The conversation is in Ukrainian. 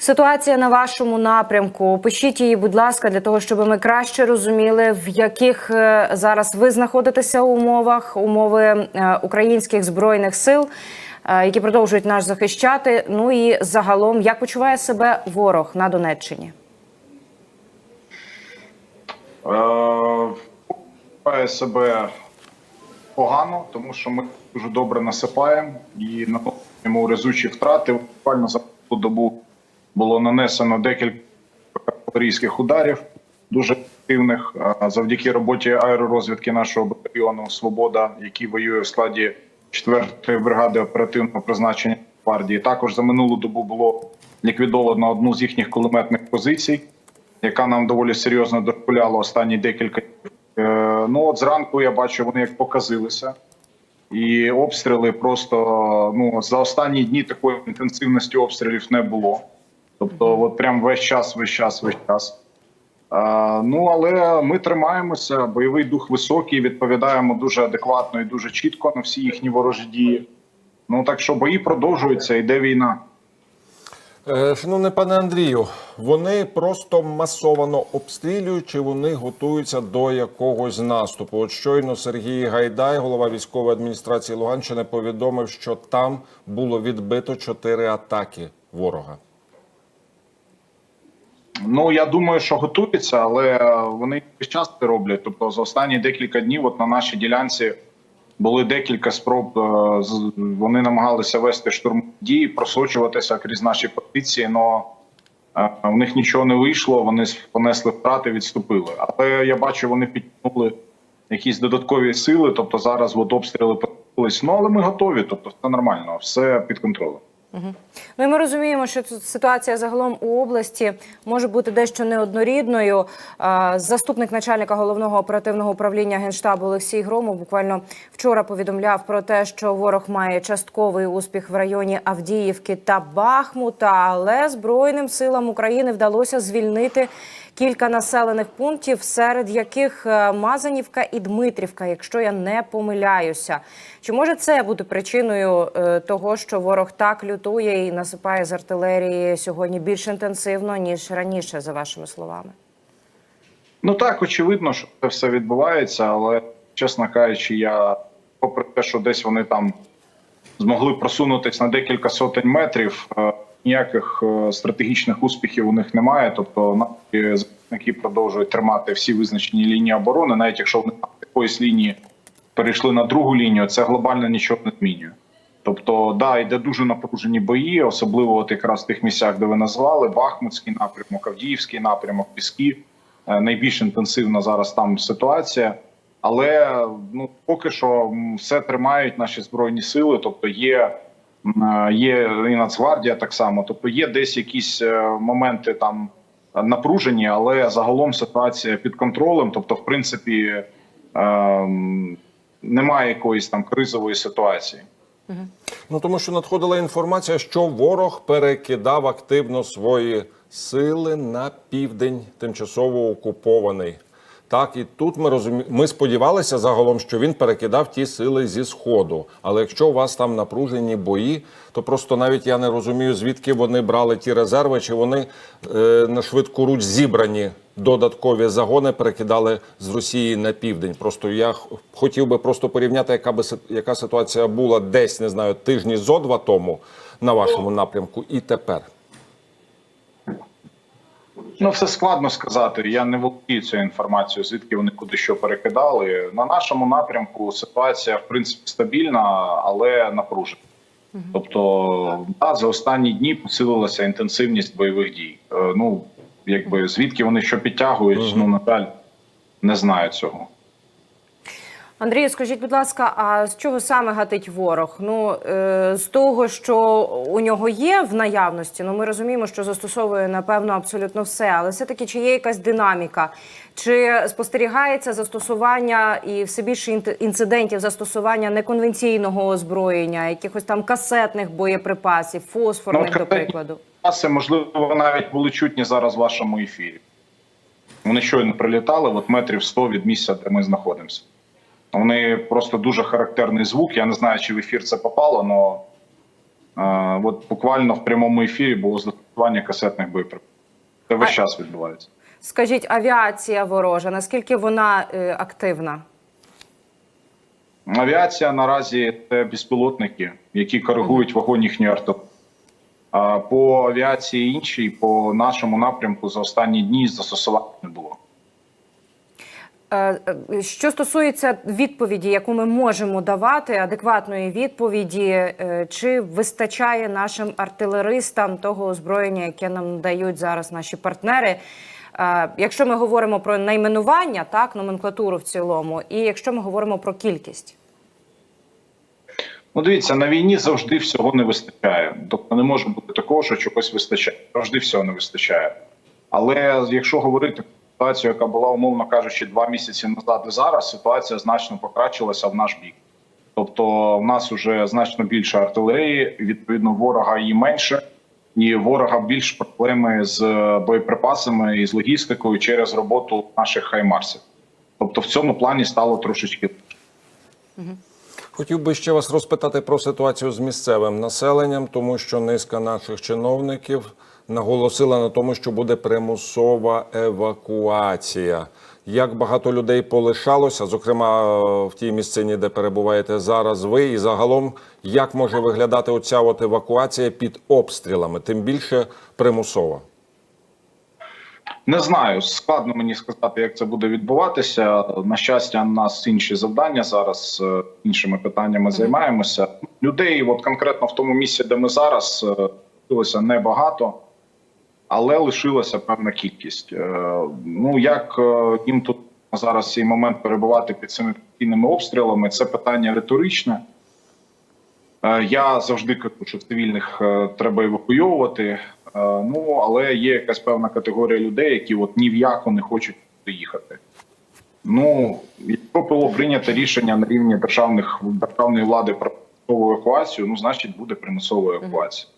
Ситуація на вашому напрямку. Пишіть її, будь ласка, для того, щоб ми краще розуміли, в яких е, зараз ви знаходитеся умовах, умови е, українських збройних сил, е, які продовжують нас захищати. Ну і загалом, як почуває себе ворог на Донеччині? Почуває себе погано, тому що ми дуже добре насипаємо і наносимо резучі втрати. Буквально за добу було нанесено декілька артилерійських ударів, дуже активних завдяки роботі аеророзвідки нашого батальйону Свобода, який воює в складі 4-ї бригади оперативного призначення гвардії. Також за минулу добу було ліквідовано одну з їхніх кулеметних позицій, яка нам доволі серйозно дошкуляла останні декілька днів. Е, Ну от зранку я бачу, вони як показилися. І обстріли просто ну за останні дні такої інтенсивності обстрілів не було. Тобто, от прям весь час, весь час, весь час. А, ну але ми тримаємося. Бойовий дух високий, відповідаємо дуже адекватно і дуже чітко на всі їхні ворожі дії. Ну так що бої продовжуються, йде війна. Е, Шановний пане Андрію, вони просто масовано обстрілюють, чи вони готуються до якогось наступу? От щойно Сергій Гайдай, голова військової адміністрації Луганщини, повідомив, що там було відбито чотири атаки ворога. Ну я думаю, що готуються, але вони весь час це роблять. Тобто, за останні декілька днів, от на нашій ділянці були декілька спроб. е, Вони намагалися вести штурм дії, просочуватися крізь наші позиції. але в них нічого не вийшло. Вони понесли втрати, відступили. Але я бачу, вони підтягнули якісь додаткові сили. Тобто зараз от обстріли. Ну але ми готові. Тобто, все нормально, все під контролем. Ну і ми розуміємо, що ситуація загалом у області може бути дещо неоднорідною. Заступник начальника головного оперативного управління генштабу Олексій Громов буквально вчора повідомляв про те, що ворог має частковий успіх в районі Авдіївки та Бахмута, але Збройним силам України вдалося звільнити кілька населених пунктів, серед яких е, Мазанівка і Дмитрівка, якщо я не помиляюся. Чи може це бути причиною е, того, що ворог так лютує і насипає з артилерії сьогодні більш інтенсивно ніж раніше, за вашими словами? Ну так, очевидно, що це все відбувається, але чесно кажучи, я попри те, що десь вони там змогли просунутися на декілька сотень метрів, е, ніяких стратегічних успіхів у них немає. Тобто захисники продовжують тримати всі визначені лінії оборони, навіть якщо вони якоїсь лінії перейшли на другу лінію, це глобально нічого не змінює. Тобто, да, йде дуже напружені бої, особливо от якраз в тих місцях, де ви назвали Бахмутський напрямок, Авдіївський напрямок, Піски. Е, Найбільш інтенсивна зараз там ситуація. Але ну поки що все тримають наші збройні сили. Тобто є, е, є і Нацгвардія так само. Тобто є десь якісь е, моменти там напружені, але загалом ситуація під контролем. Тобто, в принципі, ем, немає якоїсь там кризової ситуації. Ну тому що надходила інформація, що ворог перекидав активно свої сили на південь, тимчасово окупований. Так, і тут ми розумі... ми сподівалися загалом, що він перекидав ті сили зі сходу. Але якщо у вас там напружені бої, то просто навіть я не розумію, звідки вони брали ті резерви, чи вони е, на швидку руч зібрані додаткові загони перекидали з Росії на південь. Просто я хотів би просто порівняти, яка би яка ситуація була десь, не знаю, тижні зо два тому на вашому напрямку, і тепер. Ну, все складно сказати. Я не володію цією інформацією, звідки вони куди що перекидали. На нашому напрямку ситуація в принципі стабільна, але напружена. Тобто, да, за останні дні посилилася інтенсивність бойових дій. Е, Ну якби звідки вони що підтягують, ну на жаль, не знаю цього. Андрію, скажіть, будь ласка, а з чого саме гатить ворог? Ну е, з того, що у нього є в наявності, ну ми розуміємо, що застосовує напевно абсолютно все, але все таки чи є якась динаміка? Чи спостерігається застосування і все більше інцидентів застосування неконвенційного озброєння, якихось там касетних боєприпасів, фосфорних, Ну, до прикладу? Це можливо навіть були чутні зараз в вашому ефірі. Вони щойно прилітали, от метрів 100 від місця, де ми знаходимося. Вони просто дуже характерний звук. Я не знаю, чи в ефір це попало, але от буквально в прямому ефірі було застосування касетних боєприпасів. Це весь час відбувається. Скажіть, авіація ворожа, наскільки вона е, активна? Авіація наразі це безпілотники, які коригують вогонь їхньої артилерії. А по авіації іншій, по нашому напрямку за останні дні застосування не було. Е, е, Що стосується відповіді, яку ми можемо давати, адекватної відповіді, е, чи вистачає нашим артилеристам того озброєння, яке нам дають зараз наші партнери? Якщо ми говоримо про найменування, так номенклатуру в цілому, і якщо ми говоримо про кількість. Ну, дивіться, на війні завжди всього не вистачає. Тобто не може бути такого, що чогось вистачає. Завжди всього не вистачає. Але якщо говорити ситуацію, яка була, умовно кажучи, два місяці назад і зараз, ситуація значно покращилася в наш бік. Тобто, в нас вже значно більше артилерії, відповідно, ворога її менше, і ворога більш проблеми з боєприпасами і з логістикою через роботу наших хаймарсів. Тобто, в цьому плані стало трошечки Хотів би ще вас розпитати про ситуацію з місцевим населенням, тому що низка наших чиновників наголосила на тому, що буде примусова евакуація. Як багато людей полишалося, зокрема е, в тій місцині, де перебуваєте зараз ви, і загалом, як може виглядати оця от евакуація під обстрілами, тим більше примусова? Не знаю, складно мені сказати, як це буде відбуватися. На щастя, у нас інші завдання зараз е, іншими питаннями займаємося. Людей, от конкретно в тому місці, де ми зараз, е, лишилося небагато, але лишилася певна кількість. Е, Ну як е, їм тут зараз цей момент перебувати під цими постійними обстрілами, це питання риторичне. Е, Я завжди кажу, що цивільних треба евакуйовувати. Ну але є якась певна категорія людей, які от ні в яку не хочуть приїхати. Ну, якщо було прийнято рішення на рівні державних державної влади про евакуацію, ну значить буде примусова евакуація.